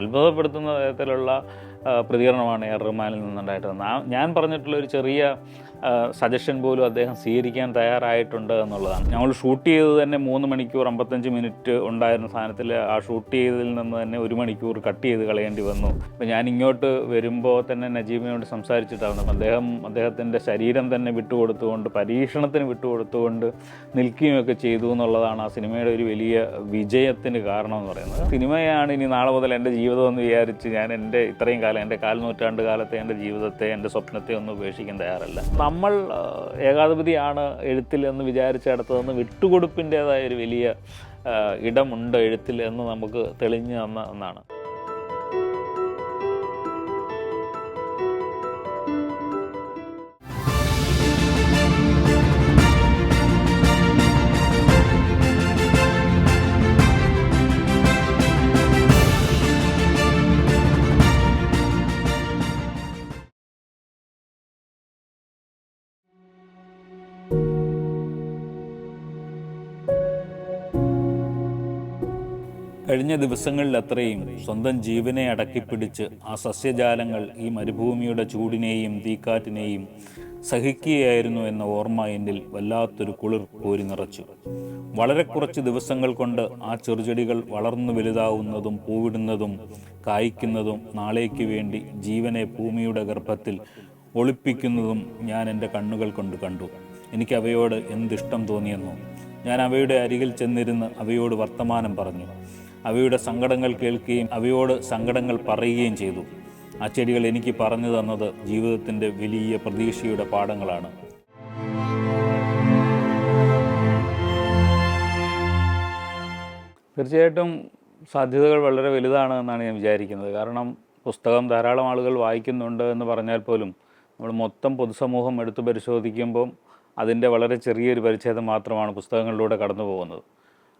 അത്ഭുതപ്പെടുത്തുന്ന തരത്തിലുള്ള പ്രതികരണമാണ് എയർ റഹ്മാനിൽ നിന്നുണ്ടായിട്ടുള്ളത്. ഞാൻ പറഞ്ഞിട്ടുള്ള ഒരു ചെറിയ സജഷൻ പോലും അദ്ദേഹം സ്വീകരിക്കാൻ തയ്യാറായിട്ടുണ്ട് എന്നുള്ളതാണ്. ഞങ്ങൾ ഷൂട്ട് ചെയ്ത് തന്നെ മൂന്ന് മണിക്കൂർ അമ്പത്തഞ്ച് മിനിറ്റ് ഉണ്ടായിരുന്ന സാധനത്തിൽ ആ ഷൂട്ട് ചെയ്തതിൽ നിന്ന് തന്നെ ഒരു മണിക്കൂർ കട്ട് ചെയ്ത് കളയേണ്ടി വന്നു. അപ്പോൾ ഞാൻ ഇങ്ങോട്ട് വരുമ്പോൾ തന്നെ നജീബിനോട് സംസാരിച്ചിട്ടാണ്. അദ്ദേഹം അദ്ദേഹത്തിന്റെ ശരീരം തന്നെ വിട്ടുകൊടുത്തുകൊണ്ട് പരീക്ഷണത്തിന് വിട്ടുകൊടുത്തുകൊണ്ട് നിൽക്കുകയൊക്കെ ചെയ്തു എന്നുള്ളതാണ് ആ സിനിമയുടെ ഒരു വലിയ വിജയത്തിന് കാരണം എന്ന് പറയുന്നത്. സിനിമയാണ് ഇനി നാളെ മുതൽ എന്റെ ജീവിതം എന്ന് വിചാരിച്ച് ഞാൻ എന്റെ ഇത്രയും കാലം എന്റെ കാൽ നൂറ്റാണ്ട് കാലത്തെ എന്റെ ജീവിതത്തെ എന്റെ സ്വപ്നത്തെ ഒന്നും ഉപേക്ഷിക്കാൻ തയ്യാറല്ല. നമ്മൾ ഏകാധിപതിയാണ് എഴുത്തിൽ എന്ന് വിചാരിച്ചിടത്തുനിന്ന് വിട്ടുകൊടുപ്പിന്റേതായ ഒരു വലിയ ഇടമുണ്ട് എഴുത്തിൽ എന്ന് നമുക്ക് തെളിഞ്ഞു തന്ന ഒന്നാണ്. കഴിഞ്ഞ ദിവസങ്ങളിലത്രയും സ്വന്തം ജീവനെ അടക്കിപ്പിടിച്ച് ആ സസ്യജാലങ്ങൾ ഈ മരുഭൂമിയുടെ ചൂടിനെയും തീക്കാറ്റിനെയും സഹിക്കുകയായിരുന്നു എന്ന ഓർമ്മ എന്നിൽ വല്ലാത്തൊരു കുളിർ കോരി നിറച്ചു. വളരെ കുറച്ച് ദിവസങ്ങൾ കൊണ്ട് ആ ചെറുചെടികൾ വളർന്നു വലുതാവുന്നതും പൂവിടുന്നതും കായ്ക്കുന്നതും നാളേക്ക് വേണ്ടി ജീവനെ ഭൂമിയുടെ ഗർഭത്തിൽ ഒളിപ്പിക്കുന്നതും ഞാൻ എന്റെ കണ്ണുകൾ കൊണ്ട് കണ്ടു. എനിക്ക് അവയോട് എന്തിഷ്ടം തോന്നിയെന്നു? ഞാൻ അവയുടെ അരികിൽ ചെന്നിരുന്ന് അവയോട് വർത്തമാനം പറഞ്ഞു. അവയുടെ സങ്കടങ്ങൾ കേൾക്കുകയും അവയോട് സങ്കടങ്ങൾ പറയുകയും ചെയ്തു. ആ ചെടികൾ എനിക്ക് പറഞ്ഞു തന്നത് ജീവിതത്തിന്റെ വലിയ പ്രതീക്ഷയുടെ പാഠങ്ങളാണ്. തീർച്ചയായിട്ടും സാധ്യതകൾ വളരെ വലുതാണ് എന്നാണ് ഞാൻ വിചാരിക്കുന്നത്. കാരണം പുസ്തകം ധാരാളം ആളുകൾ വായിക്കുന്നുണ്ട് എന്ന് പറഞ്ഞാൽ പോലും നമ്മൾ മൊത്തം പൊതുസമൂഹം എടുത്തു പരിശോധിക്കുമ്പം അതിന്റെ വളരെ ചെറിയൊരു പരിച്ഛേദം മാത്രമാണ് പുസ്തകങ്ങളിലൂടെ കടന്നു പോകുന്നത്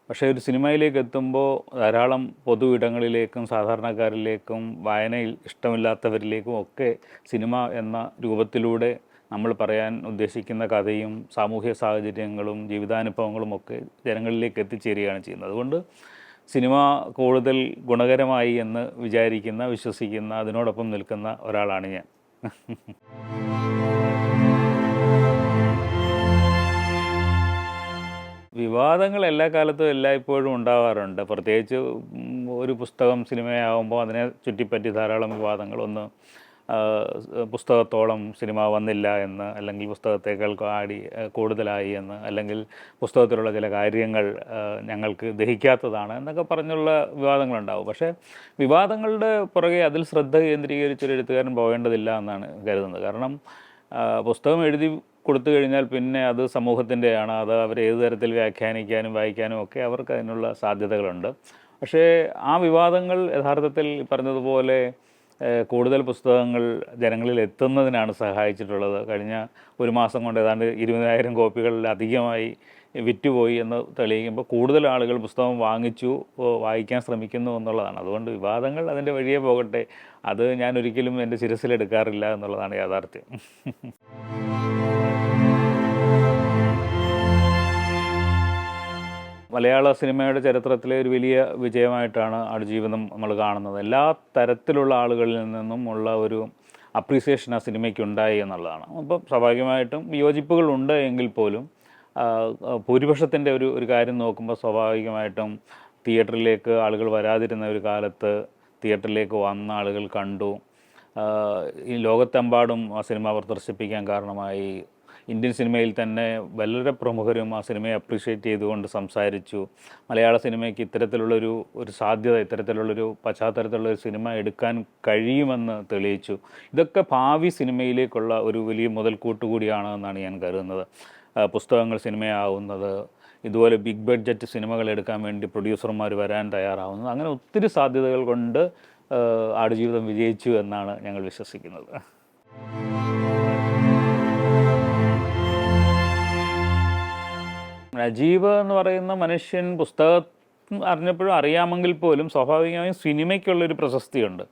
പക്ഷേ ഒരു സിനിമയിലേക്ക് എത്തുമ്പോൾ ധാരാളം പൊതു ഇടങ്ങളിലേക്കും സാധാരണക്കാരിലേക്കും വായനയിൽ ഇഷ്ടമില്ലാത്തവരിലേക്കും ഒക്കെ സിനിമ എന്ന രൂപത്തിലൂടെ നമ്മൾ പറയാൻ ഉദ്ദേശിക്കുന്ന കഥയും സാമൂഹ്യ സാഹചര്യങ്ങളും ജീവിതാനുഭവങ്ങളും ഒക്കെ ജനങ്ങളിലേക്ക് എത്തിച്ചേരുകയാണ് ചെയ്യുന്നത്. അതുകൊണ്ട് സിനിമ കൂടുതൽ ഗുണകരമായി എന്ന് വിചാരിക്കുന്ന വിശ്വസിക്കുന്ന അതിനോടൊപ്പം നിൽക്കുന്ന ഒരാളാണ് ഞാൻ. വിവാദങ്ങൾ എല്ലാ കാലത്തും എല്ലായ്പ്പോഴും ഉണ്ടാവാറുണ്ട്. പ്രത്യേകിച്ച് ഒരു പുസ്തകം സിനിമയാകുമ്പോൾ അതിനെ ചുറ്റിപ്പറ്റി ധാരാളം വിവാദങ്ങൾ ഒന്ന് പുസ്തകത്തോളം സിനിമ വന്നില്ല എന്ന് അല്ലെങ്കിൽ പുസ്തകത്തേക്കാൾ ആടി കൂടുതലായി എന്ന് അല്ലെങ്കിൽ പുസ്തകത്തിലുള്ള ചില കാര്യങ്ങൾ ഞങ്ങൾക്ക് ദഹിക്കാത്തതാണ് എന്നൊക്കെ പറഞ്ഞുള്ള വിവാദങ്ങളുണ്ടാവും. പക്ഷേ വിവാദങ്ങളുടെ പുറകെ അതിൽ ശ്രദ്ധ കേന്ദ്രീകരിച്ചൊരു എഴുത്തുകാരൻ പോകേണ്ടതില്ല എന്നാണ് കരുതുന്നത്. കാരണം പുസ്തകം എഴുതി കൊടുത്തു കഴിഞ്ഞാൽ പിന്നെ അത് സമൂഹത്തിന്റെയാണ്. അത് അവർ ഏത് തരത്തിൽ വ്യാഖ്യാനിക്കാനും വായിക്കാനും ഒക്കെ അവർക്ക് അതിനുള്ള സാധ്യതകളുണ്ട്. പക്ഷേ ആ വിവാദങ്ങൾ യഥാർത്ഥത്തിൽ പറഞ്ഞതുപോലെ കൂടുതൽ പുസ്തകങ്ങൾ ജനങ്ങളിൽ എത്തുന്നതിനാണ് സഹായിച്ചിട്ടുള്ളത്. കഴിഞ്ഞ ഒരു മാസം കൊണ്ട് ഏതാണ്ട് ഇരുപതിനായിരം കോപ്പികളിൽ അധികമായി വിറ്റുപോയി എന്ന് തെളിയിക്കുമ്പോൾ കൂടുതൽ ആളുകൾ പുസ്തകം വാങ്ങിച്ചു വായിക്കാൻ ശ്രമിക്കുന്നു എന്നുള്ളതാണ്. അതുകൊണ്ട് വിവാദങ്ങൾ അതിന്റെ വഴിയെ പോകട്ടെ. അത് ഞാൻ ഒരിക്കലും എന്റെ ശിരസിലെടുക്കാറില്ല എന്നുള്ളതാണ് യാഥാർത്ഥ്യം. മലയാള സിനിമയുടെ ചരിത്രത്തിലെ ഒരു വലിയ വിജയമായിട്ടാണ് ആടുജീവിതം നമ്മൾ കാണുന്നത്. എല്ലാ തരത്തിലുള്ള ആളുകളിൽ നിന്നും ഉള്ള ഒരു അപ്രീസിയേഷൻ ആ സിനിമയ്ക്ക് ഉണ്ടായി എന്നുള്ളതാണ്. അപ്പം സ്വാഭാവികമായിട്ടും വിയോജിപ്പുകളുണ്ട് എങ്കിൽ പോലും ഭൂരിപക്ഷത്തിന്റെ ഒരു ഒരു കാര്യം നോക്കുമ്പോൾ സ്വാഭാവികമായിട്ടും തിയേറ്ററിലേക്ക് ആളുകൾ വരാതിരുന്ന ഒരു കാലത്ത് തിയേറ്ററിലേക്ക് വന്ന ആളുകൾ കണ്ടു. ഈ ലോകത്തെമ്പാടും ആ സിനിമ പ്രദർശിപ്പിക്കാൻ കാരണമായി ഇന്ത്യൻ സിനിമയിൽ തന്നെ വളരെ പ്രമുഖരും ആ സിനിമയെ അപ്രീഷിയേറ്റ് ചെയ്തുകൊണ്ട് സംസാരിച്ചു. മലയാള സിനിമയ്ക്ക് ഇത്തരത്തിലുള്ളൊരു ഒരു സാധ്യത ഇത്തരത്തിലുള്ളൊരു പശ്ചാത്തലത്തിലുള്ളൊരു സിനിമ എടുക്കാൻ കഴിയുമെന്ന് തെളിയിച്ചു. ഇതൊക്കെ ഭാവി സിനിമയിലേക്കുള്ള ഒരു വലിയ മുതൽക്കൂട്ട് കൂടിയാണ് എന്നാണ് ഞാൻ കരുതുന്നത്. പുസ്തകങ്ങൾ സിനിമയാവുന്നത് ഇതുപോലെ ബിഗ് ബഡ്ജറ്റ് സിനിമകൾ എടുക്കാൻ വേണ്ടി പ്രൊഡ്യൂസർമാർ വരാൻ തയ്യാറാവുന്നത് അങ്ങനെ ഒത്തിരി സാധ്യതകൾ കൊണ്ട് ആടുജീവിതം വിജയിച്ചു എന്നാണ് ഞങ്ങൾ വിശ്വസിക്കുന്നത്. നജീബ് എന്ന് പറയുന്ന മനുഷ്യൻ പുസ്തകം അറിഞ്ഞപ്പോഴും അറിയാമെങ്കിൽ പോലും സ്വാഭാവികമായും സിനിമയ്ക്കുള്ളൊരു പ്രശസ്തിയുണ്ട്.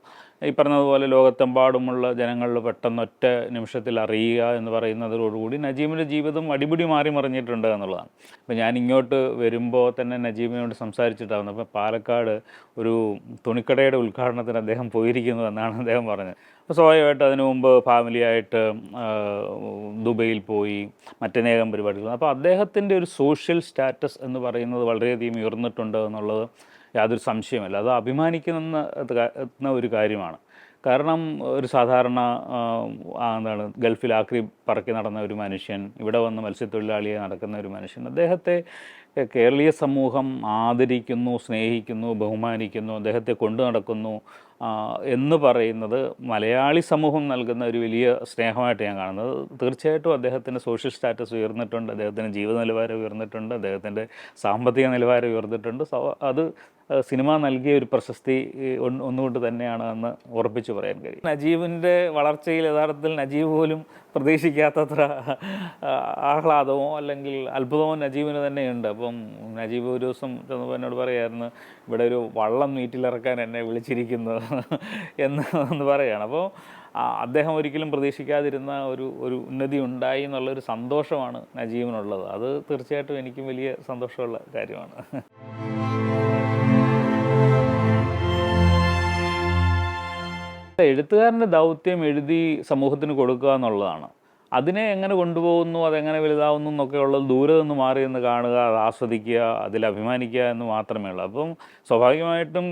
ഈ പറഞ്ഞതുപോലെ ലോകത്തെമ്പാടുമുള്ള ജനങ്ങളിൽ പെട്ടെന്ന് ഒറ്റ നിമിഷത്തിൽ അറിയുക എന്ന് പറയുന്നതോടുകൂടി നജീമിന്റെ ജീവിതം അടിപിടി മാറി മറിഞ്ഞിട്ടുണ്ട് എന്നുള്ളതാണ്. അപ്പോൾ ഞാൻ ഇങ്ങോട്ട് വരുമ്പോൾ തന്നെ നജീമിനോട് സംസാരിച്ചിട്ടാണ്. അപ്പോൾ പാലക്കാട് ഒരു തുണിക്കടയുടെ ഉദ്ഘാടനത്തിന് അദ്ദേഹം പോയിരിക്കുന്നു എന്നാണ് അദ്ദേഹം പറഞ്ഞത്. അപ്പോൾ സ്വാഭാവികമായിട്ട് അതിനു മുമ്പ് ഫാമിലിയായിട്ട് ദുബൈയിൽ പോയി മറ്റനേകം പരിപാടികൾ. അപ്പോൾ അദ്ദേഹത്തിന്റെ ഒരു സോഷ്യൽ സ്റ്റാറ്റസ് എന്ന് പറയുന്നത് വളരെയധികം ഉയർന്നിട്ടുണ്ട് എന്നുള്ളത് യാതൊരു സംശയമില്ല അത് അഭിമാനിക്കുന്ന ന്ന ഒരു കാര്യമാണ്. കാരണം ഒരു സാധാരണ എന്താണ് ഗൾഫിൽ ആക്രി പറക്കി നടന്ന ഒരു മനുഷ്യൻ ഇവിടെ വന്ന് മത്സ്യത്തൊഴിലാളിയെ നടക്കുന്ന ഒരു മനുഷ്യൻ അദ്ദേഹത്തെ കേരളീയ സമൂഹം ആദരിക്കുന്നു സ്നേഹിക്കുന്നു ബഹുമാനിക്കുന്നു അദ്ദേഹത്തെ കൊണ്ടു നടക്കുന്നു എന്ന് പറയുന്നത് മലയാളി സമൂഹം നൽകുന്ന ഒരു വലിയ സ്നേഹമായിട്ട് ഞാൻ കാണുന്നത്. തീർച്ചയായിട്ടും അദ്ദേഹത്തിന്റെ സോഷ്യൽ സ്റ്റാറ്റസ് ഉയർന്നിട്ടുണ്ട് അദ്ദേഹത്തിന്റെ ജീവിത നിലവാരം ഉയർന്നിട്ടുണ്ട് അദ്ദേഹത്തിന്റെ സാമ്പത്തിക നിലവാരം ഉയർന്നിട്ടുണ്ട്. അത് സിനിമ നൽകിയ ഒരു പ്രശസ്തി ഒന്നുകൊണ്ട് തന്നെയാണ് എന്ന് ഉറപ്പിച്ച് പറയാൻ കഴിയും. നജീബിന്റെ വളർച്ചയിൽ യഥാർത്ഥത്തിൽ നജീബ് പോലും പ്രതീക്ഷിക്കാത്തത്ര ആഹ്ലാദമോ അല്ലെങ്കിൽ അത്ഭുതമോ നജീബിന് തന്നെയുണ്ട്. അപ്പം നജീബ് ഒരു ദിവസം ചെന്നപ്പോൾ എന്നോട് പറയായിരുന്നു ഇവിടെ ഒരു വള്ളം നീറ്റിലിറക്കാൻ എന്നെ വിളിച്ചിരിക്കുന്നു എന്ന് എന്ന് പറയുകയാണ് അപ്പോൾ അദ്ദേഹം ഒരിക്കലും പ്രതീക്ഷിക്കാതിരുന്ന ഒരു ഒരു ഉന്നതി ഉണ്ടായി എന്നുള്ളൊരു സന്തോഷമാണ് നജീബിനുള്ളത്. അത് തീർച്ചയായിട്ടും എനിക്കും വലിയ സന്തോഷമുള്ള കാര്യമാണ്. എഴുത്തുകാരന്റെ ദൗത്യം എഴുതി സമൂഹത്തിന് കൊടുക്കുക എന്നുള്ളതാണ്. അതിനെ എങ്ങനെ കൊണ്ടുപോകുന്നു അതെങ്ങനെ വലുതാവുന്നു എന്നൊക്കെ ഉള്ളത് ദൂരെ നിന്ന് മാറി നിന്ന് കാണുക ആസ്വദിക്കുക അതിൽ അഭിമാനിക്കുക എന്ന് മാത്രമേ ഉള്ളൂ. അപ്പം സ്വാഭാവികമായിട്ടും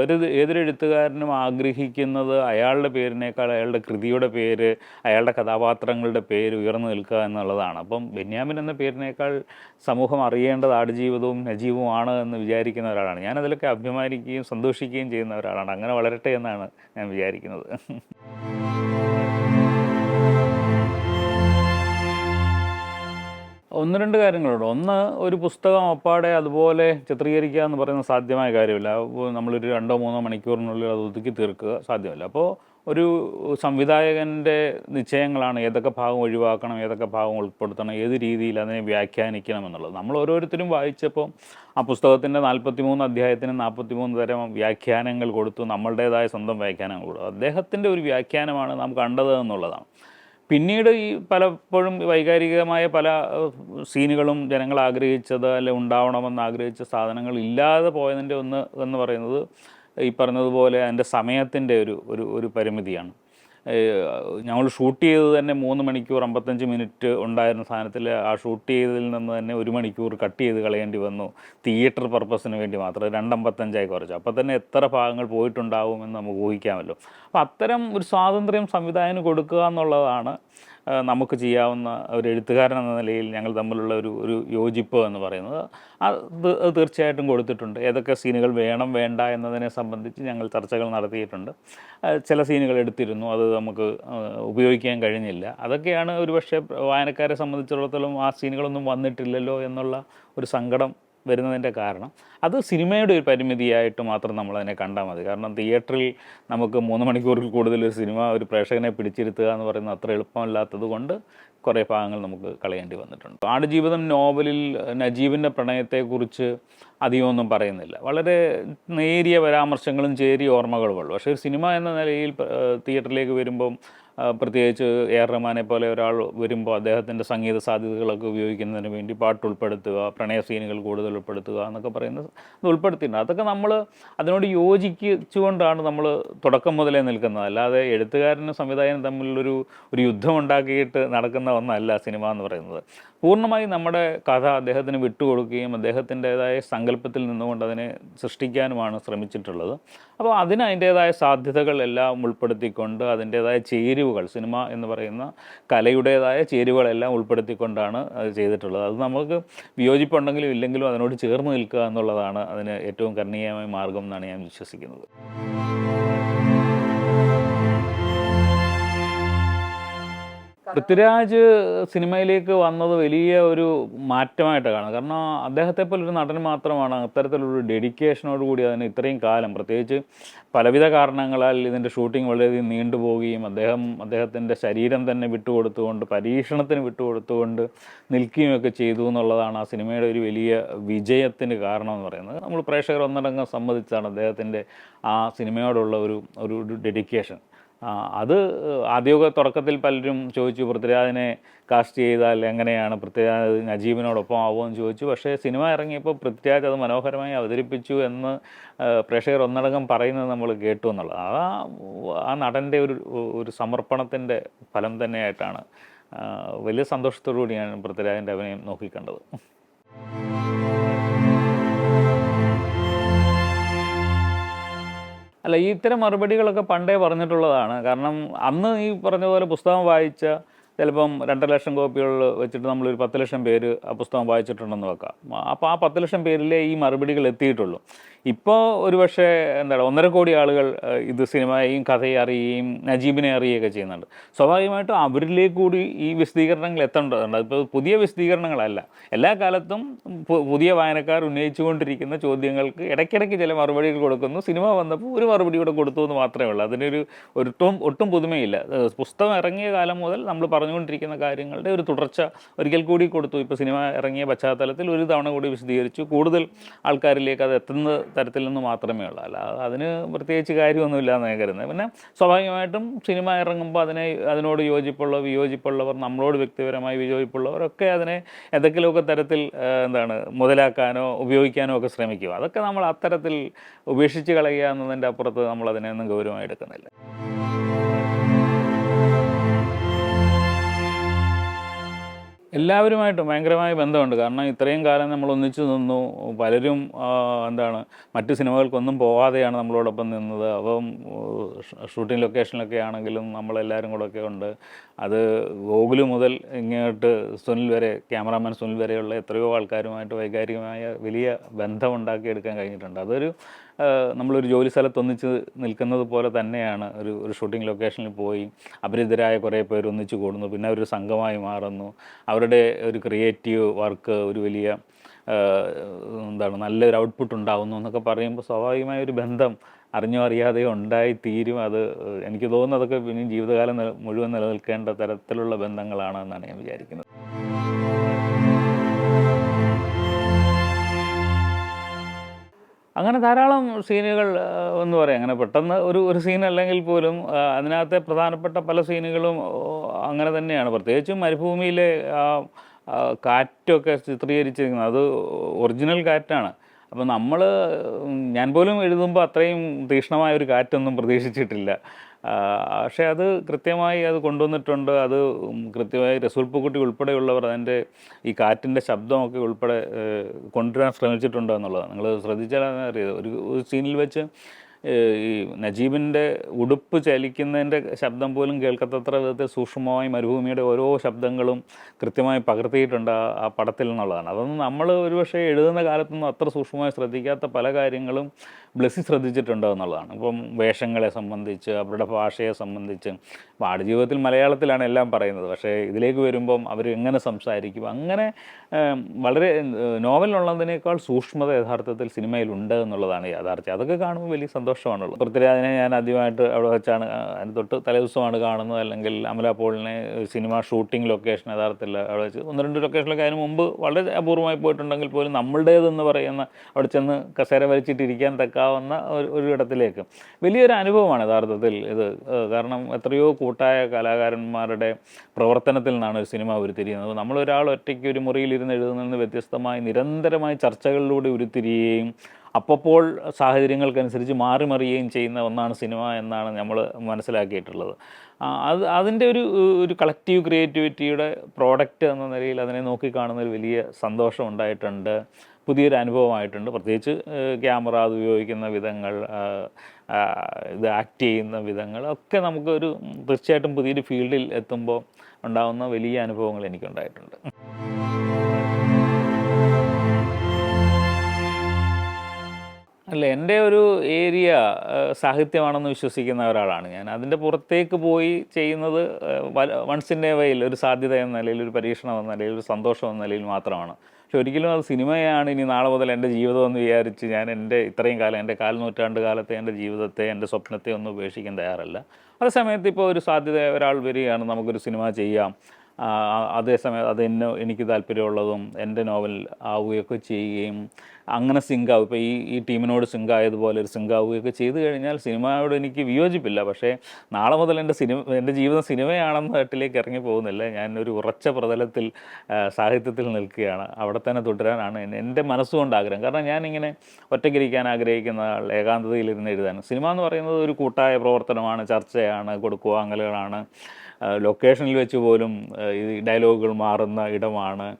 ഒരു ഏതൊരു എഴുത്തുകാരനും ആഗ്രഹിക്കുന്നത് അയാളുടെ പേരിനേക്കാൾ അയാളുടെ കൃതിയുടെ പേര് അയാളുടെ കഥാപാത്രങ്ങളുടെ പേര് ഉയർന്നു നിൽക്കുക എന്നുള്ളതാണ്. അപ്പം ബെന്യാമിൻ എന്ന പേരിനേക്കാൾ സമൂഹം അറിയേണ്ടത് ആടുജീവിതവും നജീവുമാണ് എന്ന് വിചാരിക്കുന്ന ഒരാളാണ്. ഞാനതിലൊക്കെ അഭിമാനിക്കുകയും സന്തോഷിക്കുകയും ചെയ്യുന്ന ഒരാളാണ്. അങ്ങനെ വളരട്ടെ എന്നാണ് ഞാൻ വിചാരിക്കുന്നത്. ഒന്ന് രണ്ട് കാര്യങ്ങളുണ്ട്. ഒന്ന് ഒരു പുസ്തകം അപ്പാടെ അതുപോലെ ചിത്രീകരിക്കുക എന്ന് പറയുന്നത് സാധ്യമായ കാര്യമില്ല. നമ്മളൊരു രണ്ടോ മൂന്നോ മണിക്കൂറിനുള്ളിൽ അത് ഒതുക്കി തീർക്കുക സാധ്യമല്ല. അപ്പോൾ ഒരു സംവിധായകന്റെ നിശ്ചയങ്ങളാണ് ഏതൊക്കെ ഭാഗം ഒഴിവാക്കണം ഏതൊക്കെ ഭാഗം ഉൾപ്പെടുത്തണം ഏത് രീതിയിൽ അതിനെ വ്യാഖ്യാനിക്കണം എന്നുള്ളത്. നമ്മൾ ഓരോരുത്തരും വായിച്ചപ്പോൾ ആ പുസ്തകത്തിന്റെ നാൽപ്പത്തി മൂന്ന് അധ്യായത്തിന് നാൽപ്പത്തി മൂന്ന് തരം വ്യാഖ്യാനങ്ങൾ കൊടുത്തു നമ്മളുടേതായ സ്വന്തം വ്യാഖ്യാനങ്ങൾ കൊടുത്തു. അദ്ദേഹത്തിന്റെ ഒരു വ്യാഖ്യാനമാണ് നാം കണ്ടത് എന്നുള്ളതാണ്. പിന്നീട് ഈ പലപ്പോഴും വൈകാരികമായ പല സീനുകളും ജനങ്ങൾ ആഗ്രഹിച്ചത് അല്ലെ ഉണ്ടാവണമെന്ന് ആഗ്രഹിച്ച സാധനങ്ങൾ ഇല്ലാതെ പോയതിന്റെ ഒന്ന് എന്ന് പറയുന്നത് ഈ പറഞ്ഞതുപോലെ അതിന്റെ സമയത്തിന്റെ ഒരു ഒരു ഒരു പരിമിതിയാണ്. ഞങ്ങൾ ഷൂട്ട് ചെയ്തത് തന്നെ മൂന്ന് മണിക്കൂർ അമ്പത്തഞ്ച് മിനിറ്റ് ഉണ്ടായിരുന്ന സാധനത്തിൽ ആ ഷൂട്ട് ചെയ്തതിൽ നിന്ന് തന്നെ ഒരു മണിക്കൂർ കട്ട് ചെയ്ത് കളയേണ്ടി വന്നു. തിയേറ്റർ പർപ്പസിന് വേണ്ടി മാത്രം. രണ്ടമ്പത്തഞ്ചായി കുറച്ചു. അപ്പോൾ തന്നെ എത്ര ഭാഗങ്ങൾ പോയിട്ടുണ്ടാവും എന്ന് നമുക്ക് ഊഹിക്കാമല്ലോ. അപ്പോൾ അത്തരം ഒരു സ്വാതന്ത്ര്യം സംവിധായകന് കൊടുക്കുക എന്നുള്ളതാണ് നമുക്ക് ചെയ്യാവുന്ന ഒരു എഴുത്തുകാരൻ എന്ന നിലയിൽ ഞങ്ങൾ തമ്മിലുള്ള ഒരു ഒരു യോജിപ്പ് എന്ന് പറയുന്നത് അത് തീർച്ചയായിട്ടും കൊടുത്തിട്ടുണ്ട്. ഏതൊക്കെ സീനുകൾ വേണം വേണ്ട എന്നതിനെ സംബന്ധിച്ച് ഞങ്ങൾ ചർച്ചകൾ നടത്തിയിട്ടുണ്ട്. ചില സീനുകൾ എടുത്തിരുന്നു. അത് നമുക്ക് ഉപയോഗിക്കാൻ കഴിഞ്ഞില്ല. അതൊക്കെയാണ് ഒരുപക്ഷെ വായനക്കാരെ സംബന്ധിച്ചിടത്തോളം ആ സീനുകളൊന്നും വന്നിട്ടില്ലല്ലോ എന്നുള്ള ഒരു സങ്കടം വരുന്നതിന്റെ കാരണം. അത് സിനിമയുടെ ഒരു പരിമിതിയായിട്ട് മാത്രം നമ്മൾ അതിനെ കണ്ടാൽ മതി. കാരണം തിയേറ്ററിൽ നമുക്ക് മൂന്ന് മണിക്കൂറിൽ കൂടുതൽ ഒരു സിനിമ ഒരു പ്രേക്ഷകനെ പിടിച്ചിരുത്തുക എന്ന് പറയുന്നത് അത്ര എളുപ്പമല്ലാത്തത് കൊണ്ട് കുറേ ഭാഗങ്ങൾ നമുക്ക് കളയേണ്ടി വന്നിട്ടുണ്ട്. ആടുജീവിതം നോവലിൽ നജീബിന്റെ പ്രണയത്തെക്കുറിച്ച് അധികമൊന്നും പറയുന്നില്ല. വളരെ നേരിയ പരാമർശങ്ങളും ചേരിയ ഓർമ്മകളുമുള്ളൂ. പക്ഷേ ഒരു സിനിമ എന്ന നിലയിൽ തിയേറ്ററിലേക്ക് വരുമ്പം പ്രത്യേകിച്ച് എ ആർ റഹ്മാനെ പോലെ ഒരാൾ വരുമ്പോൾ അദ്ദേഹത്തിന്റെ സംഗീത സാധ്യതകളൊക്കെ ഉപയോഗിക്കുന്നതിന് വേണ്ടി പാട്ട് ഉൾപ്പെടുത്തുക പ്രണയ സീനുകൾ കൂടുതൽ ഉൾപ്പെടുത്തുക എന്നൊക്കെ പറയുന്നത് അത് ഉൾപ്പെടുത്തിയിട്ടുണ്ട്. അതൊക്കെ നമ്മൾ അതിനോട് യോജിച്ചുകൊണ്ടാണ് നമ്മൾ തുടക്കം മുതലേ നിൽക്കുന്നത്. അല്ലാതെ എഴുത്തുകാരനും സംവിധായകനും തമ്മിലൊരു ഒരു യുദ്ധം ഉണ്ടാക്കിയിട്ട് നടക്കുന്ന ഒന്നല്ല സിനിമ എന്ന് പറയുന്നത്. പൂർണമായും നമ്മുടെ കഥ അദ്ദേഹത്തിന് വിട്ടുകൊടുക്കുകയും അദ്ദേഹത്തിന്റെതായ സങ്കല്പത്തിൽ നിന്നുകൊണ്ട് അതിനെ സൃഷ്ടിക്കാനുമാണ് ശ്രമിച്ചിട്ടുള്ളത്. അപ്പോൾ അതിന് അതിന്റേതായ സാധ്യതകൾ എല്ലാം ഉൾപ്പെടുത്തിക്കൊണ്ട് അതിന്റേതായ ചേരുവകൾ സിനിമ എന്ന് പറയുന്ന കലയുടേതായ ചേരുവകളെല്ലാം ഉൾപ്പെടുത്തിക്കൊണ്ടാണ് അത് ചെയ്തിട്ടുള്ളത്. അത് നമുക്ക് വിയോജിപ്പുണ്ടെങ്കിലും ഇല്ലെങ്കിലും അതിനോട് ചേർന്ന് നിൽക്കുക എന്നുള്ളതാണ് അതിന് ഏറ്റവും കരണീയമായ മാർഗം എന്നാണ് ഞാൻ വിശ്വസിക്കുന്നത്. പൃഥ്വിരാജ് സിനിമയിലേക്ക് വന്നത് വലിയ ഒരു മാറ്റമായിട്ട് കാണാം കാരണം അദ്ദേഹത്തെ പോലെ ഒരു നടൻ മാത്രമാണ് അത്തരത്തിലൊരു ഡെഡിക്കേഷനോട് കൂടി അതിന് ഇത്രയും കാലം. പ്രത്യേകിച്ച് പലവിധ കാരണങ്ങളാൽ ഇതിന്റെ ഷൂട്ടിംഗ് വളരെയധികം നീണ്ടുപോവുകയും അദ്ദേഹം അദ്ദേഹത്തിന്റെ ശരീരം തന്നെ വിട്ടുകൊടുത്തുകൊണ്ട് പരീക്ഷണത്തിന് വിട്ടുകൊടുത്തുകൊണ്ട് നിൽക്കുകയൊക്കെ ചെയ്തു എന്നുള്ളതാണ് ആ സിനിമയുടെ ഒരു വലിയ വിജയത്തിന് കാരണം എന്ന് പറയുന്നത്. നമ്മൾ പ്രേക്ഷകർ ഒന്നടങ്കം സമ്മതിച്ചാണ് അദ്ദേഹത്തിന്റെ ആ സിനിമയോടുള്ള ഒരു ഒരു ഡെഡിക്കേഷൻ അത് ആദ്യമൊക്കെ തുടക്കത്തിൽ പലരും ചോദിച്ചു പൃഥ്വിരാജിനെ കാസ്റ്റ് ചെയ്താൽ എങ്ങനെയാണ് പൃഥ്വിരാജ് നജീബിനോടൊപ്പം ആവുമെന്ന് ചോദിച്ചു. പക്ഷേ സിനിമ ഇറങ്ങിയപ്പോൾ പൃഥ്വിരാജ് അത് മനോഹരമായി അവതരിപ്പിച്ചു എന്ന് പ്രേക്ഷകർ ഒന്നടങ്കം പറയുന്നത് നമ്മൾ കേട്ടു എന്നുള്ളത് ആ ആ നടന്റെ ഒരു ഒരു സമർപ്പണത്തിന്റെ ഫലം തന്നെയായിട്ടാണ് വലിയ സന്തോഷത്തോടു കൂടിയാണ് പൃഥ്വിരാജിന്റെ അഭിനയം നോക്കിക്കണ്ടത്. അല്ല ഈ ഇത്തരം മറുപടികളൊക്കെ പണ്ടേ പറഞ്ഞിട്ടുള്ളതാണ്. കാരണം അന്ന് ഈ പറഞ്ഞ പോലെ പുസ്തകം വായിച്ച ചിലപ്പം രണ്ടര ലക്ഷം കോപ്പികൾ വെച്ചിട്ട് നമ്മളൊരു പത്ത് ലക്ഷം പേര് ആ പുസ്തകം വായിച്ചിട്ടുണ്ടെന്ന് വെക്കാം. അപ്പോൾ ആ പത്ത് ലക്ഷം പേരിലേ ഈ മറുപടികൾ എത്തിയിട്ടുള്ളൂ. ഇപ്പോൾ ഒരുപക്ഷെ എന്താണ് ഒന്നര കോടി ആളുകൾ ഇത് സിനിമയും കഥയും അറിയുകയും നജീബിനെ അറിയുകയൊക്കെ ചെയ്യുന്നുണ്ട്. സ്വാഭാവികമായിട്ടും അവരിലേക്ക് കൂടി ഈ വിശദീകരണങ്ങൾ എത്തേണ്ടതുണ്ട്. അതിപ്പോൾ പുതിയ വിശദീകരണങ്ങളല്ല. എല്ലാ കാലത്തും പുതിയ വായനക്കാർ ഉന്നയിച്ചുകൊണ്ടിരിക്കുന്ന ചോദ്യങ്ങൾക്ക് ഇടയ്ക്കിടയ്ക്ക് ചില മറുപടികൾ കൊടുക്കുന്നു. സിനിമ വന്നപ്പോൾ ഒരു മറുപടി കൂടെ കൊടുത്തു എന്ന് മാത്രമേ ഉള്ളൂ. അതിനൊരു ഒട്ടും ഒട്ടും പുതുമയില്ല. പുസ്തകം ഇറങ്ങിയ കാലം മുതൽ നമ്മൾ പറഞ്ഞുകൊണ്ടിരിക്കുന്ന കാര്യങ്ങളുടെ ഒരു തുടർച്ച ഒരിക്കൽ കൂടി കൊടുത്തു. ഇപ്പോൾ സിനിമ ഇറങ്ങിയ പശ്ചാത്തലത്തിൽ ഒരു തവണ കൂടി വിശദീകരിച്ചു. കൂടുതൽ ആൾക്കാരിലേക്ക് അത് എത്തുന്ന തരത്തിൽ നിന്ന് മാത്രമേ ഉള്ളൂ. അല്ല അതിന് പ്രത്യേകിച്ച് കാര്യമൊന്നുമില്ല എന്ന് ഞാൻ കരുതുന്നത്. പിന്നെ സ്വാഭാവികമായിട്ടും സിനിമ ഇറങ്ങുമ്പോൾ അതിനെ അതിനോട് യോജിപ്പുള്ളവർ വിയോജിപ്പുള്ളവർ നമ്മളോട് വ്യക്തിപരമായി വിയോജിപ്പുള്ളവരൊക്കെ അതിനെ എന്തെങ്കിലുമൊക്കെ തരത്തിൽ എന്താണ് മുതലാക്കാനോ ഉപയോഗിക്കാനോ ഒക്കെ ശ്രമിക്കുക. അതൊക്കെ നമ്മൾ അത്തരത്തിൽ ഉപേക്ഷിച്ച് കളയുക എന്നതിന്റെ അപ്പുറത്ത് നമ്മൾ അതിനെയൊന്നും ഗൗരവമായി എടുക്കുന്നില്ല. എല്ലാവരുമായിട്ടും ഭയങ്കരമായ ബന്ധമുണ്ട്. കാരണം ഇത്രയും കാലം നമ്മൾ ഒന്നിച്ചു നിന്നു. പലരും എന്താണ് മറ്റു സിനിമകൾക്കൊന്നും പോവാതെയാണ് നമ്മളോടൊപ്പം നിന്നത്. അപ്പം ഷൂട്ടിംഗ് ലൊക്കേഷനിലൊക്കെ ആണെങ്കിലും നമ്മളെല്ലാവരും കൂടെ ഒക്കെ ഉണ്ട്. അത് ഗോകുൽ മുതൽ ഇങ്ങോട്ട് സുനിൽ വരെ ക്യാമറാമാൻ സുനിൽ വരെയുള്ള എത്രയോ ആൾക്കാരുമായിട്ട് വൈകാരികമായ വലിയ ബന്ധം ഉണ്ടാക്കിയെടുക്കാൻ കഴിഞ്ഞിട്ടുണ്ട്. അതൊരു നമ്മളൊരു ജോലി സ്ഥലത്ത് ഒന്നിച്ച് നിൽക്കുന്നത് പോലെ തന്നെയാണ്. ഒരു ഒരു ഷൂട്ടിംഗ് ലൊക്കേഷനിൽ പോയി അപരിതരായ കുറേ പേർ ഒന്നിച്ച് കൂടുന്നു. പിന്നെ അവരൊരു സംഘമായി മാറുന്നു. അവരുടെ ഒരു ക്രിയേറ്റീവ് വർക്ക് ഒരു വലിയ എന്താണ് നല്ലൊരു ഔട്ട്പുട്ട് ഉണ്ടാകുന്നു എന്നൊക്കെ പറയുമ്പോൾ സ്വാഭാവികമായ ഒരു ബന്ധം അറിഞ്ഞോ അറിയാതെയോ ഉണ്ടായി തീരും. അത് എനിക്ക് തോന്നുന്നു അതൊക്കെ പിന്നെ ജീവിതകാലം മുഴുവൻ നിലനിൽക്കേണ്ട തരത്തിലുള്ള ബന്ധങ്ങളാണ് എന്നാണ് ഞാൻ വിചാരിക്കുന്നത്. അങ്ങനെ ധാരാളം സീനുകൾ എന്ന് പറയാം. അങ്ങനെ പെട്ടെന്ന് ഒരു ഒരു സീൻ അല്ലെങ്കിൽ പോലും അതിനകത്തെ പ്രധാനപ്പെട്ട പല സീനുകളും അങ്ങനെ തന്നെയാണ്. പ്രത്യേകിച്ചും മരുഭൂമിയിലെ കാറ്റൊക്കെ ചിത്രീകരിച്ചിരിക്കുന്നത്. അത് ഒറിജിനൽ കാറ്റാണ്. അപ്പോൾ നമ്മൾ ഞാൻ പോലും എഴുതുമ്പോൾ അത്രയും തീക്ഷ്ണമായ ഒരു കാറ്റൊന്നും പ്രതീക്ഷിച്ചിട്ടില്ല. പക്ഷേ അത് കൃത്യമായി അത് കൊണ്ടുവന്നിട്ടുണ്ട്. അത് കൃത്യമായി റസൂൽ പൂക്കുട്ടി ഉൾപ്പെടെയുള്ളവർ അതിന്റെ ഈ കാറ്റിന്റെ ശബ്ദമൊക്കെ ഉൾപ്പെടെ കൊണ്ടുവരാൻ ശ്രമിച്ചിട്ടുണ്ട് എന്നുള്ളതാണ്. നിങ്ങൾ ശ്രദ്ധിച്ചാൽ അറിയാം. ഒരു സീനിൽ വെച്ച് ഈ നജീബിന്റെ ഉടുപ്പ് ചലിക്കുന്നതിന്റെ ശബ്ദം പോലും കേൾക്കത്തത്ര വിധത്തിൽ സൂക്ഷ്മമായി മരുഭൂമിയുടെ ഓരോ ശബ്ദങ്ങളും കൃത്യമായി പകർത്തിയിട്ടുണ്ട് ആ പടത്തിൽ എന്നുള്ളതാണ്. അതൊന്നും നമ്മൾ ഒരുപക്ഷെ എഴുതുന്ന കാലത്തൊന്നും അത്ര സൂക്ഷ്മമായി ശ്രദ്ധിക്കാത്ത പല കാര്യങ്ങളും ബ്ലസ്സി ശ്രദ്ധിച്ചിട്ടുണ്ട് എന്നുള്ളതാണ്. ഇപ്പം വേഷങ്ങളെ സംബന്ധിച്ച് അവരുടെ ഭാഷയെ സംബന്ധിച്ച് ആടുജീവിതത്തിൽ മലയാളത്തിലാണ് എല്ലാം പറയുന്നത്. പക്ഷേ ഇതിലേക്ക് വരുമ്പം അവർ എങ്ങനെ സംസാരിക്കും അങ്ങനെ വളരെ നോവലിലുള്ളതിനേക്കാൾ സൂക്ഷ്മത യഥാർത്ഥത്തിൽ സിനിമയിലുണ്ട് എന്നുള്ളതാണ് യാഥാർത്ഥ്യം. അതൊക്കെ കാണുമ്പോൾ വലിയ സന്തോഷമാണുള്ളത്. പൃഥ്വിരാജിനെ ഞാൻ ആദ്യമായിട്ട് അവിടെ വെച്ചാണ് അതിന് തൊട്ട് തലേദിവസമാണ് കാണുന്നത്. അല്ലെങ്കിൽ അമല പോളിനെ സിനിമ ഷൂട്ടിംഗ് ലൊക്കേഷൻ യഥാർത്ഥത്തിൽ അവിടെ വെച്ച് ഒന്ന് രണ്ട് ലൊക്കേഷനിലൊക്കെ അതിന് മുമ്പ് വളരെ അപൂർവമായി പോയിട്ടുണ്ടെങ്കിൽ പോലും നമ്മളുടേതെന്ന് പറയുന്ന അവിടെ ചെന്ന് കസേര വലിച്ചിട്ടിരിക്കാൻ തക്കാവുന്ന ഒരു ഒരു ഇടത്തിലേക്ക്. വലിയൊരു അനുഭവമാണ് യഥാർത്ഥത്തിൽ ഇത്. കാരണം എത്രയോ കൂട്ടായ കലാകാരന്മാരുടെ പ്രവർത്തനത്തിൽ നിന്നാണ് ഒരു സിനിമ ഉരുത്തിരിയുന്നത്. നമ്മളൊരാൾ ഒറ്റയ്ക്ക് ഒരു മുറിയിലിരുന്ന് എഴുതുന്നതിൽ നിന്ന് വ്യത്യസ്തമായി നിരന്തരമായി ചർച്ചകളിലൂടെ ഉരുത്തിരിയുകയും അപ്പോൾ സാഹചര്യങ്ങൾക്കനുസരിച്ച് മാറി മറിയുകയും ചെയ്യുന്ന ഒന്നാണ് സിനിമ എന്നാണ് നമ്മൾ മനസ്സിലാക്കിയിട്ടുള്ളത്. അത് അതിന്റെ ഒരു ഒരു കളക്റ്റീവ് ക്രിയേറ്റിവിറ്റിയുടെ പ്രോഡക്റ്റ് എന്ന നിലയിൽ അതിനെ നോക്കിക്കാണുന്ന ഒരു വലിയ സന്തോഷം ഉണ്ടായിട്ടുണ്ട്. പുതിയൊരു അനുഭവമായിട്ടുണ്ട്. പ്രത്യേകിച്ച് ക്യാമറ അത് ഉപയോഗിക്കുന്ന വിധങ്ങൾ ഇത് ആക്ട് ചെയ്യുന്ന വിധങ്ങൾ ഒക്കെ നമുക്കൊരു തീർച്ചയായിട്ടും പുതിയൊരു ഫീൽഡിൽ എത്തുമ്പോൾ ഉണ്ടാകുന്ന വലിയ അനുഭവങ്ങൾ എനിക്കുണ്ടായിട്ടുണ്ട്. അല്ല എന്റെ ഒരു ഏരിയ സാഹിത്യമാണെന്ന് വിശ്വസിക്കുന്ന ഒരാളാണ് ഞാൻ. അതിന്റെ പുറത്തേക്ക് പോയി ചെയ്യുന്നത് വൺസ് ഇൻ എ വയിൽ ഒരു സാധ്യത എന്ന നിലയിൽ ഒരു പരീക്ഷണം എന്ന നിലയിൽ ഒരു സന്തോഷം എന്ന നിലയിൽ മാത്രമാണ്. പക്ഷെ ഒരിക്കലും അത് സിനിമയാണ് ഇനി നാളെ മുതൽ എന്റെ ജീവിതം എന്ന് വിചാരിച്ച് ഞാൻ എന്റെ ഇത്രയും കാലം എന്റെ കാൽ നൂറ്റാണ്ട് കാലത്തെ എന്റെ ജീവിതത്തെ എന്റെ സ്വപ്നത്തെ ഒന്നും ഉപേക്ഷിക്കാൻ തയ്യാറല്ല. അതേ സമയത്ത് ഇപ്പോൾ ഒരു സാധ്യത ഒരാൾ വരികയാണ് നമുക്കൊരു സിനിമ ചെയ്യാം. അതേസമയം അത് എന്നെ എനിക്ക് താല്പര്യമുള്ളതും എന്റെ നോവൽ ആവുകയൊക്കെ ചെയ്യുകയും അങ്ങനെ ആവും ഇപ്പോൾ ഈ ഈ ടീമിനോട് സിങ്ക് ആയതുപോലെ ഒരു സിങ്ക് ആവുകയൊക്കെ ചെയ്തു കഴിഞ്ഞാൽ സിനിമയോട് എനിക്ക് വിയോജിപ്പില്ല. പക്ഷേ നാളെ മുതൽ എന്റെ സിനിമ എന്റെ ജീവിതം സിനിമയാണെന്ന തട്ടിലേക്ക് ഇറങ്ങി പോകുന്നില്ല. ഞാൻ ഒരു ഉറച്ച പ്രതലത്തിൽ സാഹിത്യത്തിൽ നിൽക്കുകയാണ്. അവിടെ തന്നെ തുടരാനാണ് എൻ- എന്റെ മനസ്സുകൊണ്ട് ആഗ്രഹം. കാരണം ഞാനിങ്ങനെ ഒറ്റയ്ക്കിരിക്കാൻ ആഗ്രഹിക്കുന്ന ആൾ ഏകാന്തതയിലിരുന്ന് എഴുതാൻ സിനിമ എന്ന് പറയുന്നത് ഒരു കൂട്ടായ പ്രവർത്തനമാണ്. ചർച്ചയാണ് കൊടുക്കുവാങ്ങലുകളാണ് ലൊക്കേഷനിൽ വെച്ച് പോലും ഈ ഡയലോഗുകൾ മാറുന്ന ഇടമാണ്.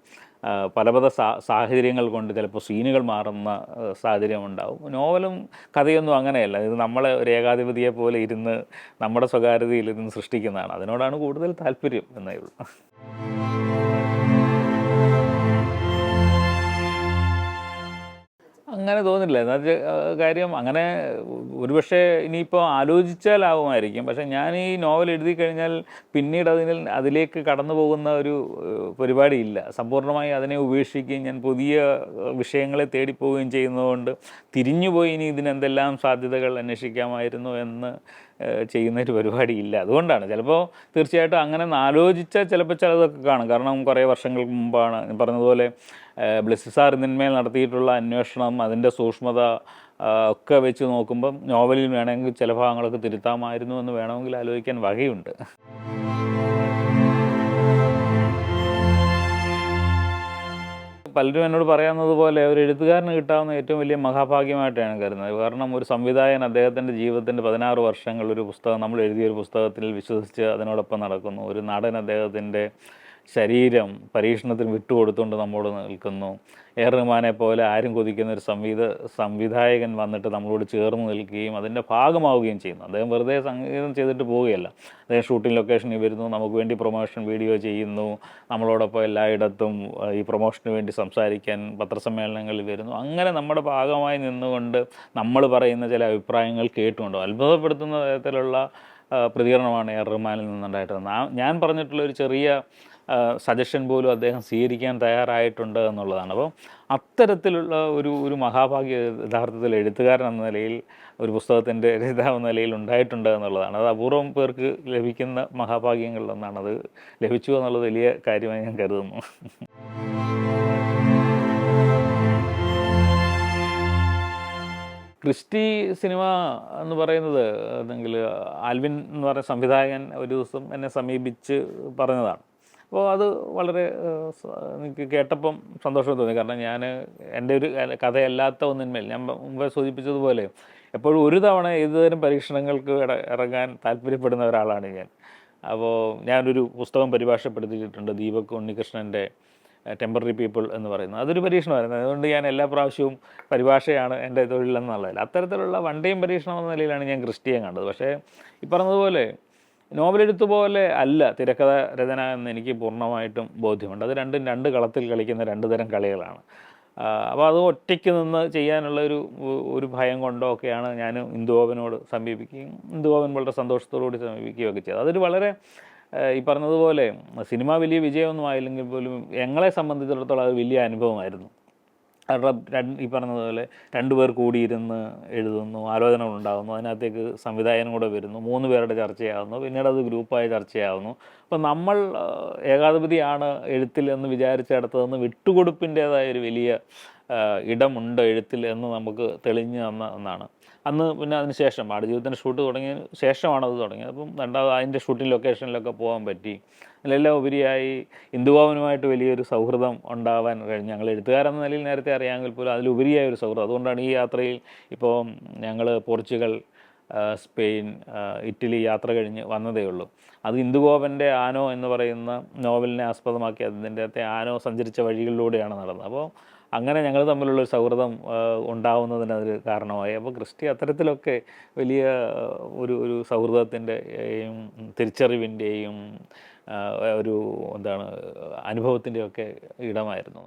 പല പല സാഹചര്യങ്ങൾ കൊണ്ട് ചിലപ്പോൾ സീനുകൾ മാറുന്ന സാഹചര്യം ഉണ്ടാവും. നോവലും കഥയൊന്നും അങ്ങനെയല്ല. ഇത് നമ്മളെ ഒരു ഏകാധിപതിയെ പോലെ ഇരുന്ന് നമ്മുടെ സ്വകാര്യതയിൽ ഇരുന്ന് സൃഷ്ടിക്കുന്നതാണ്. അതിനോടാണ് കൂടുതൽ താല്പര്യം എന്നേ ഉള്ളൂ. അങ്ങനെ തോന്നില്ല. എന്താ കാര്യം അങ്ങനെ ഒരുപക്ഷെ ഇനിയിപ്പോൾ ആലോചിച്ചാലാവുമായിരിക്കും. പക്ഷേ ഞാൻ ഈ നോവൽ എഴുതി കഴിഞ്ഞാൽ പിന്നീട് അതിൽ അതിലേക്ക് കടന്നു പോകുന്ന ഒരു പരിപാടി പരിപാടിയില്ല. സമ്പൂർണമായി അതിനെ ഉപേക്ഷിക്കുകയും ഞാൻ പുതിയ വിഷയങ്ങളെ തേടിപ്പോവുകയും ചെയ്യുന്നതുകൊണ്ട് തിരിഞ്ഞുപോയി ഇനി ഇതിനെന്തെല്ലാം സാധ്യതകൾ അന്വേഷിക്കാമായിരുന്നു എന്ന് ഏഹ്, പരിപാടി ഇല്ല അതുകൊണ്ടാണ്. ചിലപ്പോൾ തീർച്ചയായിട്ടും അങ്ങനെ ആലോചിച്ച ആലോചിച്ചാൽ ചിലപ്പോൾ ചിലതൊക്കെ കാണും. കാരണം കുറേ വർഷങ്ങൾക്ക് മുമ്പാണ് പറഞ്ഞതുപോലെ ബ്ലെസ്സി സാർ ഇതിന്മേൽ നടത്തിയിട്ടുള്ള അന്വേഷണം അതിന്റെ സൂക്ഷ്മത ഒക്കെ വെച്ച് നോക്കുമ്പം നോവലിൽ വേണമെങ്കിൽ ചില ഭാഗങ്ങളൊക്കെ തിരുത്താമായിരുന്നു എന്ന് വേണമെങ്കിൽ ആലോചിക്കാൻ വകയുണ്ട്. പലരും എന്നോട് പറയാവുന്നത് പോലെ ഒരു എഴുത്തുകാരന് കിട്ടാവുന്ന ഏറ്റവും വലിയ മഹാഭാഗ്യമായിട്ടാണ് കരുതുന്നത്. കാരണം ഒരു സംവിധായകൻ അദ്ദേഹത്തിന്റെ ജീവിതത്തിന്റെ പതിനാറ് വർഷങ്ങൾ ഒരു പുസ്തകം നമ്മൾ എഴുതിയ ഒരു പുസ്തകത്തിൽ വിശ്വസിച്ച് അതിനോടൊപ്പം നടക്കുന്നു. ഒരു നടൻ അദ്ദേഹത്തിന്റെ ശരീരം പരീക്ഷണത്തിന് വിട്ടുകൊടുത്തുകൊണ്ട് നമ്മോട് നിൽക്കുന്നു. എ റഹ്മാനെ പോലെ ആരും കൊതിക്കുന്ന ഒരു സംവിധ സംവിധായകൻ വന്നിട്ട് നമ്മളോട് ചേർന്ന് നിൽക്കുകയും അതിന്റെ ഭാഗമാവുകയും ചെയ്യുന്നു. അദ്ദേഹം വെറുതെ സംഗീതം ചെയ്തിട്ട് പോവുകയല്ല. അദ്ദേഹം ഷൂട്ടിംഗ് ലൊക്കേഷനിൽ വരുന്നു. നമുക്ക് വേണ്ടി പ്രൊമോഷൻ വീഡിയോ ചെയ്യുന്നു. നമ്മളോടൊപ്പം എല്ലായിടത്തും ഈ പ്രൊമോഷന് വേണ്ടി സംസാരിക്കാൻ പത്രസമ്മേളനങ്ങളിൽ വരുന്നു. അങ്ങനെ നമ്മുടെ ഭാഗമായി നിന്നുകൊണ്ട് നമ്മൾ പറയുന്ന ചില അഭിപ്രായങ്ങൾ കേട്ടുകൊണ്ടോ അത്ഭുതപ്പെടുത്തുന്ന തരത്തിലുള്ള പ്രതികരണമാണ് എ റഹ്മാനിൽ നിന്നുണ്ടായിട്ടുള്ളത്. ഞാൻ പറഞ്ഞിട്ടുള്ള ഒരു ചെറിയ സജഷൻ പോലും അദ്ദേഹം സ്വീകരിക്കാൻ തയ്യാറായിട്ടുണ്ട് എന്നുള്ളതാണ്. അപ്പം അത്തരത്തിലുള്ള ഒരു ഒരു മഹാഭാഗ്യ യഥാർത്ഥത്തിൽ എഴുത്തുകാരൻ എന്ന നിലയിൽ ഒരു പുസ്തകത്തിന്റെ രചയിതാവ് എന്ന നിലയിൽ ഉണ്ടായിട്ടുണ്ട് എന്നുള്ളതാണ്. അത് അപൂർവം പേർക്ക് ലഭിക്കുന്ന മഹാഭാഗ്യങ്ങളിലൊന്നാണ്. അത് ലഭിച്ചു എന്നുള്ളത് വലിയ കാര്യമായി ഞാൻ കരുതുന്നു. ക്രിസ്റ്റി സിനിമ എന്ന് പറയുന്നത് അല്ലെങ്കിൽ ആൽവിൻ എന്ന് പറയുന്ന സംവിധായകൻ ഒരു ദിവസം എന്നെ സമീപിച്ച് പറഞ്ഞതാണ്. അപ്പോൾ അത് വളരെ എനിക്ക് കേട്ടപ്പം സന്തോഷം തോന്നി. കാരണം ഞാൻ എന്റെ ഒരു കഥയല്ലാത്ത ഒന്നിന്മേൽ ഞാൻ മുമ്പേ സൂചിപ്പിച്ചതുപോലെ എപ്പോഴും ഒരു തവണ ഏതുതരം പരീക്ഷണങ്ങൾക്ക് ഇറങ്ങാൻ താല്പര്യപ്പെടുന്ന ഒരാളാണ് ഞാൻ. അപ്പോൾ ഞാനൊരു പുസ്തകം പരിഭാഷപ്പെടുത്തിയിട്ടുണ്ട് ദീപക് ഉണ്ണികൃഷ്ണന്റെ ടെമ്പററി പീപ്പിൾ എന്ന് പറയുന്നത്. അതൊരു പരീക്ഷണമായിരുന്നു. അതുകൊണ്ട് ഞാൻ എല്ലാ പ്രാവശ്യവും പരിഭാഷയാണ് എന്റെ തൊഴിലെന്നുള്ളതിൽ അത്തരത്തിലുള്ള വണ്ടിയും പരീക്ഷണം എന്ന നിലയിലാണ് ഞാൻ ക്രിസ്റ്റിയെ കണ്ടത്. പക്ഷേ ഈ പറഞ്ഞതുപോലെ നോവലെഴുത്ത് പോലെ അല്ല തിരക്കഥ രചന എന്ന് എനിക്ക് പൂർണമായിട്ടും ബോധ്യമുണ്ട്. അത് രണ്ടും രണ്ട് കളത്തിൽ കളിക്കുന്ന രണ്ട് തരം കളികളാണ്. അപ്പോൾ അത് ഒറ്റയ്ക്ക് നിന്ന് ചെയ്യാനുള്ള ഒരു ഒരു ഭയം കൊണ്ടോ ഒക്കെയാണ് ഞാൻ ഇന്ദുബോബനോട് സമീപിക്കുകയും ഇന്ദുബോബൻ വളരെ സന്തോഷത്തോടുകൂടി സമീപിക്കുകയും ഒക്കെ ചെയ്തത് അതൊരു വളരെ ഈ പറഞ്ഞതുപോലെ സിനിമ വലിയ വിജയമൊന്നും ആയില്ലെങ്കിൽ പോലും ഞങ്ങളെ സംബന്ധിച്ചിടത്തോളം അത് വലിയ അനുഭവമായിരുന്നു. ഈ പറഞ്ഞതുപോലെ രണ്ടുപേർ കൂടിയിരുന്ന് എഴുതുന്നു ആലോചനകൾ ഉണ്ടാകുന്നു അതിനകത്തേക്ക് സംവിധായകനും കൂടെ വരുന്നു മൂന്ന് പേരുടെ ചർച്ചയാകുന്നു പിന്നീട് അത് ഗ്രൂപ്പായി ചർച്ചയാകുന്നു. അപ്പം നമ്മൾ ഏകാധിപതിയാണ് എഴുത്തിൽ എന്ന് വിചാരിച്ചിടത്തുനിന്ന് വിട്ടുകൊടുപ്പിന്റേതായ ഒരു വലിയ ഇടമുണ്ട് എഴുത്തിൽ എന്ന് നമുക്ക് തെളിഞ്ഞു തന്ന ഒന്നാണ്. അന്ന് പിന്നെ അതിന് ശേഷം ആടുജീവിതത്തിന്റെ ഷൂട്ട് തുടങ്ങിയ ശേഷമാണ് അത് തുടങ്ങിയത്. അപ്പം രണ്ടാമത് അതിന്റെ ഷൂട്ടിംഗ് ലൊക്കേഷനിലൊക്കെ പോകാൻ പറ്റി. അതിലെല്ലാം ഉപരിയായി ഇന്ദുഭവനുമായിട്ട് വലിയൊരു സൗഹൃദം ഉണ്ടാവാൻ കഴിഞ്ഞു ഞങ്ങൾ എഴുത്തുകാരെന്ന നിലയിൽ നേരത്തെ അറിയാമെങ്കിൽ പോലും അതിലുപരിയായ ഒരു സൗഹൃദം. അതുകൊണ്ടാണ് ഈ യാത്രയിൽ ഇപ്പോൾ ഞങ്ങൾ പോർച്ചുഗൽ സ്പെയിൻ ഇറ്റലി യാത്ര കഴിഞ്ഞ് വന്നതേ ഉള്ളൂ. അത് ഇന്ദുഗോപന്റെ ആനോ എന്ന് പറയുന്ന നോവലിനെ ആസ്പദമാക്കി അതിന്റെ അകത്തെ ആനോ സഞ്ചരിച്ച വഴികളിലൂടെയാണ് നടന്നത്. അപ്പോൾ അങ്ങനെ ഞങ്ങൾ തമ്മിലുള്ള ഒരു സൗഹൃദം ഉണ്ടാവുന്നതിന് അതൊരു കാരണമായി. അപ്പോൾ ക്രിസ്റ്റി അത്തരത്തിലൊക്കെ വലിയ ഒരു ഒരു സൗഹൃദത്തിന്റെയും തിരിച്ചറിവിന്റെയും ഒരു എന്താണ് അനുഭവത്തിന്റെയൊക്കെ ഇടമായിരുന്നു.